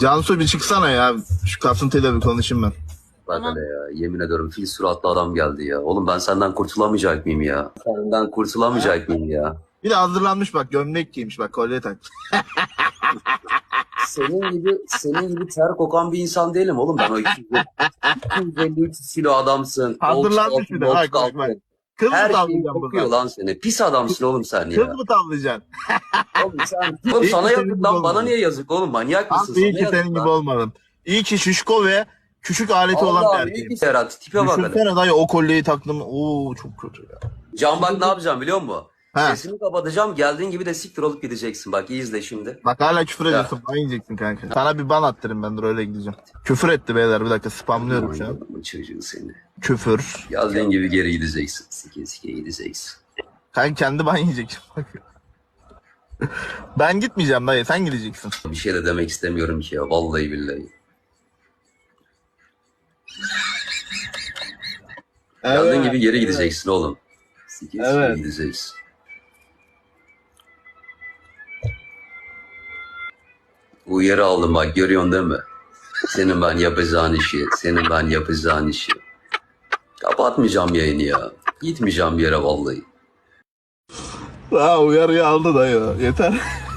Cansu bir çıksana ya. Şu kasıntıyla bir konuşayım ben. Bak Tamam. hele ya yemin ediyorum fil suratlı adam geldi ya. Oğlum ben senden kurtulamayacak mıyım ya? Senden kurtulamayacak mıyım ya? Bir de hazırlanmış bak gömlek giymiş bak kolye tak. Senin gibi senin gibi ter kokan bir insan değilim oğlum ben o 253 kilo adamsın. Hazırlanmış Koltuk bir de, bak, bak, bak. Kız mı Her şey tavlayacaksın kokuyor burada? lan seni. Pis adamsın oğlum sen Kız ya. mı tavlayacaksın? Oğlum, sen, oğlum sana yazık lan bana olmadın. niye yazık oğlum manyak mısın? Abi iyi ki senin gibi lan. olmadın. İyi ki şişko ve küçük aleti olan bir Allah'ım iyi erkeğim. ki Serhat tipe bak. Düşünsene dayı o kolyeyi taktım. Oo çok kötü ya. Can bak ne yapacağım biliyor musun? He. Sesini kapatacağım geldiğin gibi de siktir olup gideceksin. Bak iyi izle şimdi. Bak hala küfür ediyorsun. Ban yiyeceksin kanka. Sana bir ban attırayım ben dur öyle gideceğim. Küfür etti beyler bir dakika spamlıyorum şu an. Çocuğu seni. Küfür. Geldiğin gibi geri gideceksin. Sike sike gideceksin. Kanka kendi ban yiyecek. ben gitmeyeceğim dayı sen gideceksin. Bir şey de demek istemiyorum ki ya. Vallahi billahi. Geldiğin gibi geri gideceksin oğlum. Sike Evet. gideceksin. Uyarı aldım bak görüyorsun değil mi? Senin ben yapacağın işi, senin ben yapacağın işi. Kapatmayacağım yayını ya. Gitmeyeceğim bir yere vallahi. Aa uyarıyı aldı dayı. Yeter.